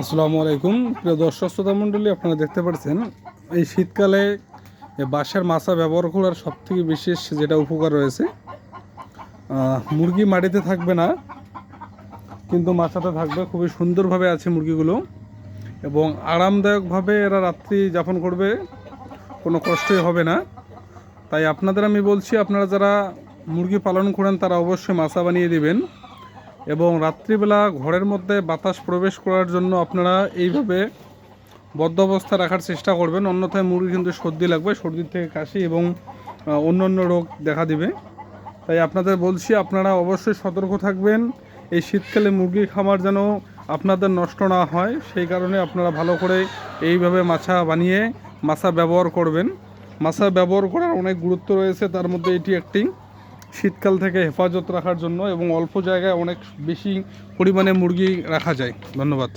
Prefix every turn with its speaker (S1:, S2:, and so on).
S1: আসসালামু আলাইকুম। প্রিয় দর্শক, শ্রোতা মণ্ডলী, আপনারা দেখতে পাচ্ছেন, এই শীতকালে বাঁশের মাছা ব্যবহার করার সবথেকে বিশেষ যেটা উপকার রয়েছে মুরগি মাটিতে থাকবে না, কিন্তু মাছাতে থাকবে। খুবই সুন্দরভাবে আছে মুরগিগুলো এবং আরামদায়কভাবে এরা রাত্রি যাপন করবে, কোনো কষ্টই হবে না। তাই আপনাদের আমি বলছি, আপনারা যারা মুরগি পালন করেন, তারা অবশ্যই মাছা বানিয়ে দিবেন। এবং রাত্রিবেলা ঘরের মধ্যে বাতাস প্রবেশ করার জন্য আপনারা এইভাবে বদ্ধ অবস্থা রাখার চেষ্টা করবেন। অন্যথায় মুরগি কিন্তু সর্দি লাগবে সর্দির থেকে কাশি এবং আহ, অন্যান্য রোগ দেখা দিবে। তাই আপনাদের বলছি আপনারা অবশ্যই সতর্ক থাকবেন। এই শীতকালে মুরগির খামার যেন আপনাদের নষ্ট না হয় সেই কারণে আপনারা ভালো করে এইভাবে মাছা বানিয়ে মাছা ব্যবহার করবেন। মাছা ব্যবহার করার অনেক গুরুত্ব রয়েছে তার মধ্যে এটি একটি। শীতকাল থেকে হেফাজত রাখার জন্য এবং অল্প জায়গায় অনেক বেশি পরিমাণে মুরগি রাখা যায়। ধন্যবাদ।